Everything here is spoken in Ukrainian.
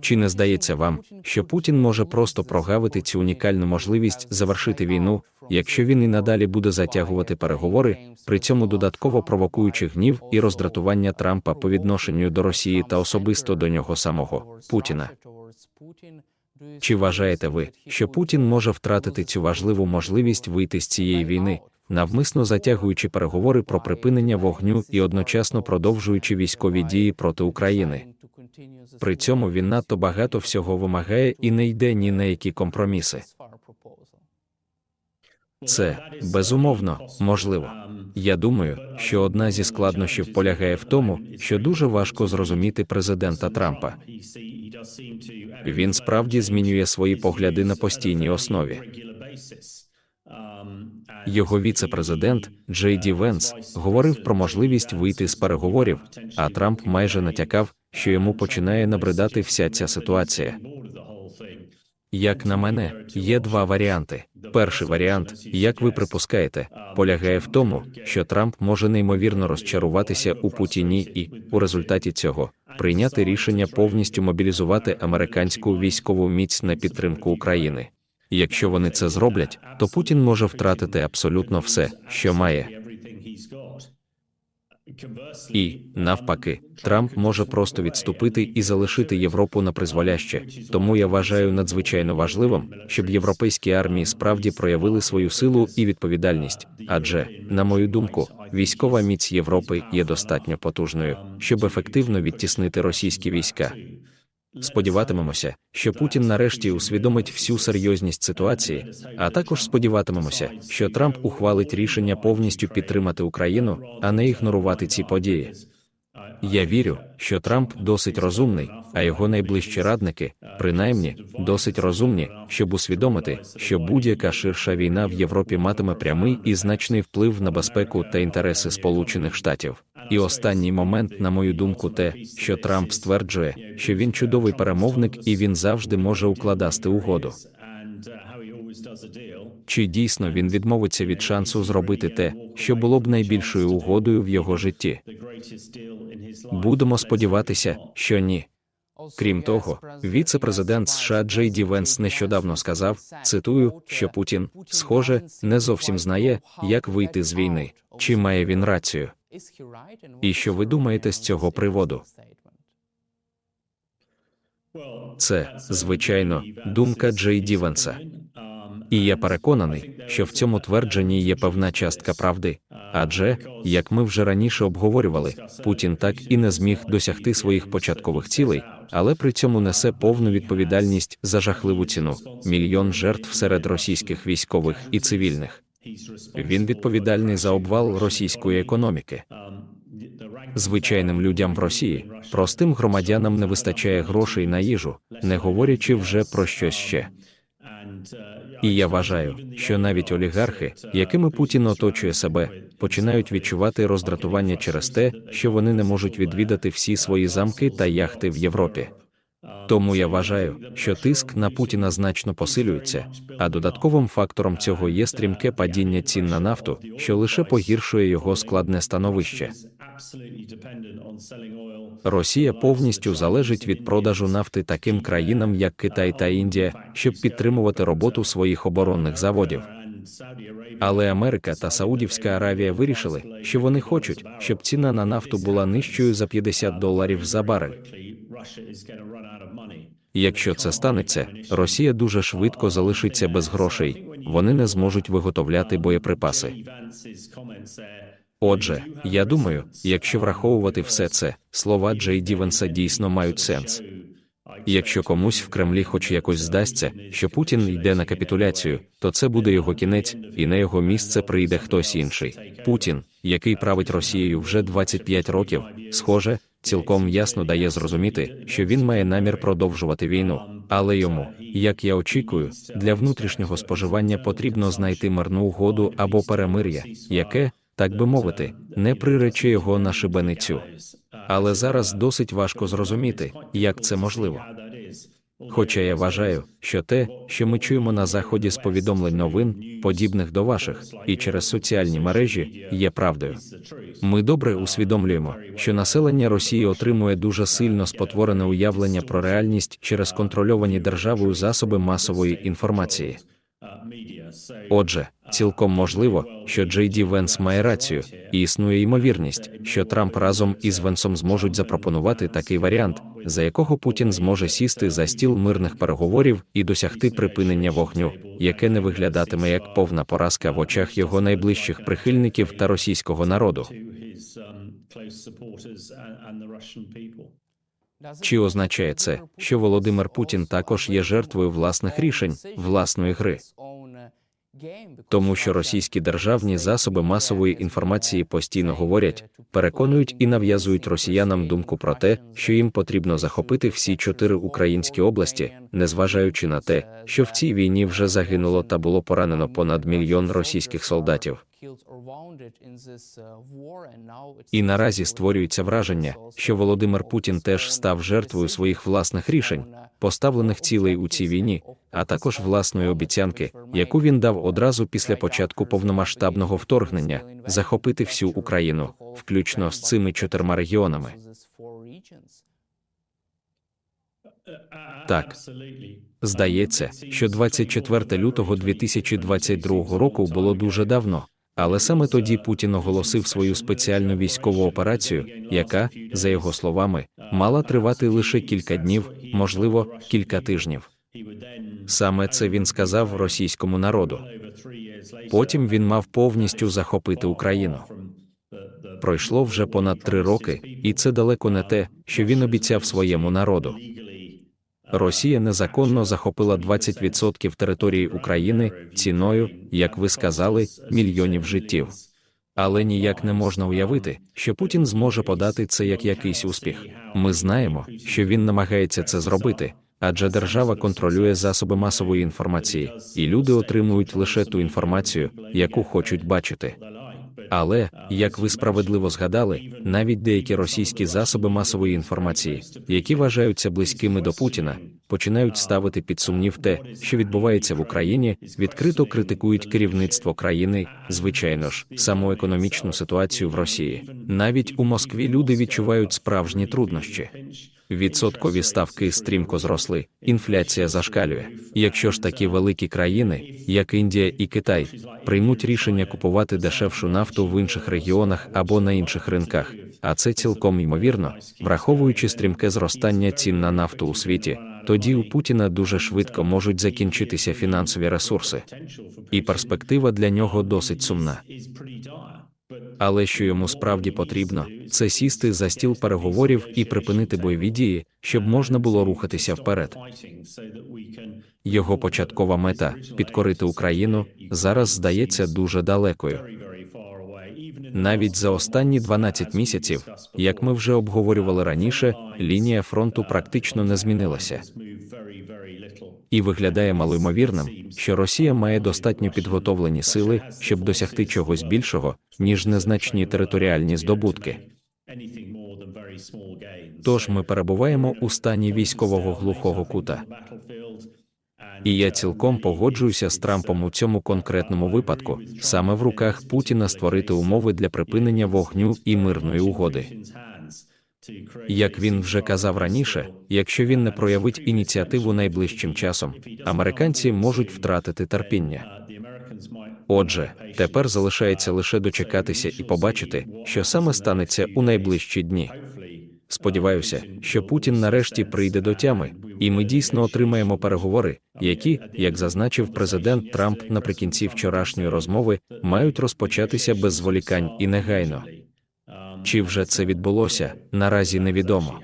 Чи не здається вам, що Путін може просто прогавити цю унікальну можливість завершити війну, якщо він і надалі буде затягувати переговори, при цьому додатково провокуючи гнів і роздратування Трампа по відношенню до Росії та особисто до нього самого Путіна? Чи вважаєте ви, що Путін може втратити цю важливу можливість вийти з цієї війни, навмисно затягуючи переговори про припинення вогню і одночасно продовжуючи військові дії проти України? При цьому він надто багато всього вимагає і не йде ні на які компроміси. Це безумовно можливо. Я думаю, що одна зі складнощів полягає в тому, що дуже важко зрозуміти президента Трампа. Він справді змінює свої погляди на постійній основі. Його віце-президент Джей Ді Венс говорив про можливість вийти з переговорів, а Трамп майже натякав, що йому починає набридати вся ця ситуація. Як на мене, є два варіанти. Перший варіант, як ви припускаєте, полягає в тому, що Трамп може неймовірно розчаруватися у Путіні і, у результаті цього, прийняти рішення повністю мобілізувати американську військову міць на підтримку України. Якщо вони це зроблять, то Путін може втратити абсолютно все, що має. І, навпаки, Трамп може просто відступити і залишити Європу на призволяще. Тому я вважаю надзвичайно важливим, щоб європейські армії справді проявили свою силу і відповідальність. Адже, на мою думку, військова міць Європи є достатньо потужною, щоб ефективно відтіснити російські війська. Сподіватимемося, що Путін нарешті усвідомить всю серйозність ситуації, а також сподіватимемося, що Трамп ухвалить рішення повністю підтримати Україну, а не ігнорувати ці події. Я вірю, що Трамп досить розумний, а його найближчі радники, принаймні, досить розумні, щоб усвідомити, що будь-яка ширша війна в Європі матиме прямий і значний вплив на безпеку та інтереси Сполучених Штатів. І останній момент, на мою думку, те, що Трамп стверджує, що він чудовий перемовник і він завжди може укладати угоду. Чи дійсно він відмовиться від шансу зробити те, що було б найбільшою угодою в його житті? Будемо сподіватися, що ні. Крім того, віце-президент США Джей Ді Венс нещодавно сказав, цитую, що Путін, схоже, не зовсім знає, як вийти з війни. Чи має він рацію? І що ви думаєте з цього приводу? Це, звичайно, думка Джей Дівенса. І я переконаний, що в цьому твердженні є певна частка правди. Адже, як ми вже раніше обговорювали, Путін так і не зміг досягти своїх початкових цілей, але при цьому несе повну відповідальність за жахливу ціну мільйон жертв серед російських військових і цивільних. Він відповідальний за обвал російської економіки. Звичайним людям в Росії, простим громадянам не вистачає грошей на їжу, не говорячи вже про щось ще. І я вважаю, що навіть олігархи, якими Путін оточує себе, починають відчувати роздратування через те, що вони не можуть відвідати всі свої замки та яхти в Європі. Тому я вважаю, що тиск на Путіна значно посилюється, а додатковим фактором цього є стрімке падіння цін на нафту, що лише погіршує його складне становище. Росія повністю залежить від продажу нафти таким країнам, як Китай та Індія, щоб підтримувати роботу своїх оборонних заводів. Але Америка та Саудівська Аравія вирішили, що вони хочуть, щоб ціна на нафту була нижчою за 50 доларів за барель. Якщо це станеться, Росія дуже швидко залишиться без грошей, вони не зможуть виготовляти боєприпаси. Отже, я думаю, якщо враховувати все це, слова Джей Дівенса дійсно мають сенс. Якщо комусь в Кремлі хоч якось здасться, що Путін йде на капітуляцію, то це буде його кінець, і на його місце прийде хтось інший. Путін, який править Росією вже 25 років, схоже, цілком ясно дає зрозуміти, що він має намір продовжувати війну. Але йому, як я очікую, для внутрішнього споживання потрібно знайти мирну угоду або перемир'я, яке, так би мовити, не прирече його на шибеницю. Але зараз досить важко зрозуміти, як це можливо. Хоча я вважаю, що те, що ми чуємо на заході з повідомлень новин, подібних до ваших, і через соціальні мережі, є правдою. Ми добре усвідомлюємо, що населення Росії отримує дуже сильно спотворене уявлення про реальність через контрольовані державою засоби масової інформації. Отже, цілком можливо, що Джей Ді Венс має рацію, і існує ймовірність, що Трамп разом із Венсом зможуть запропонувати такий варіант, за якого Путін зможе сісти за стіл мирних переговорів і досягти припинення вогню, яке не виглядатиме як повна поразка в очах його найближчих прихильників та російського народу. Чи означає це, що Володимир Путін також є жертвою власних рішень, власної гри? Тому що російські державні засоби масової інформації постійно говорять, переконують і нав'язують росіянам думку про те, що їм потрібно захопити всі чотири українські області, незважаючи на те, що в цій війні вже загинуло та було поранено понад мільйон російських солдатів. І наразі створюється враження, що Володимир Путін теж став жертвою своїх власних рішень, поставлених цілей у цій війні, а також власної обіцянки, яку він дав одразу після початку повномасштабного вторгнення, захопити всю Україну, включно з цими чотирма регіонами. Так. Здається, що 24 лютого 2022 року було дуже давно, але саме тоді Путін оголосив свою спеціальну військову операцію, яка, за його словами, мала тривати лише кілька днів, можливо, кілька тижнів. Саме це він сказав російському народу. Потім він мав повністю захопити Україну. Пройшло вже понад три роки, і це далеко не те, що він обіцяв своєму народу. Росія незаконно захопила 20% території України ціною, як ви сказали, мільйонів життів. Але ніяк не можна уявити, що Путін зможе подати це як якийсь успіх. Ми знаємо, що він намагається це зробити, адже держава контролює засоби масової інформації, і люди отримують лише ту інформацію, яку хочуть бачити. Але, як ви справедливо згадали, навіть деякі російські засоби масової інформації, які вважаються близькими до Путіна, починають ставити під сумнів те, що відбувається в Україні, відкрито критикують керівництво країни, звичайно ж, саму економічну ситуацію в Росії. Навіть у Москві люди відчувають справжні труднощі. Відсоткові ставки стрімко зросли, інфляція зашкалює. Якщо ж такі великі країни, як Індія і Китай, приймуть рішення купувати дешевшу нафту в інших регіонах або на інших ринках, а це цілком ймовірно, враховуючи стрімке зростання цін на нафту у світі, тоді у Путіна дуже швидко можуть закінчитися фінансові ресурси, і перспектива для нього досить сумна. Але що йому справді потрібно, це сісти за стіл переговорів і припинити бойові дії, щоб можна було рухатися вперед. Його початкова мета підкорити Україну зараз здається дуже далекою. Навіть за останні 12 місяців, як ми вже обговорювали раніше, лінія фронту практично не змінилася. І виглядає малоймовірним, що Росія має достатньо підготовлені сили, щоб досягти чогось більшого, ніж незначні територіальні здобутки. Тож ми перебуваємо у стані військового глухого кута. І я цілком погоджуюся з Трампом у цьому конкретному випадку, саме в руках Путіна створити умови для припинення вогню і мирної угоди. Як він вже казав раніше, якщо він не проявить ініціативу найближчим часом, американці можуть втратити терпіння. Отже, тепер залишається лише дочекатися і побачити, що саме станеться у найближчі дні. Сподіваюся, що Путін нарешті прийде до тями, і ми дійсно отримаємо переговори, які, як зазначив президент Трамп наприкінці вчорашньої розмови, мають розпочатися без зволікань і негайно. Чи вже це відбулося, наразі невідомо.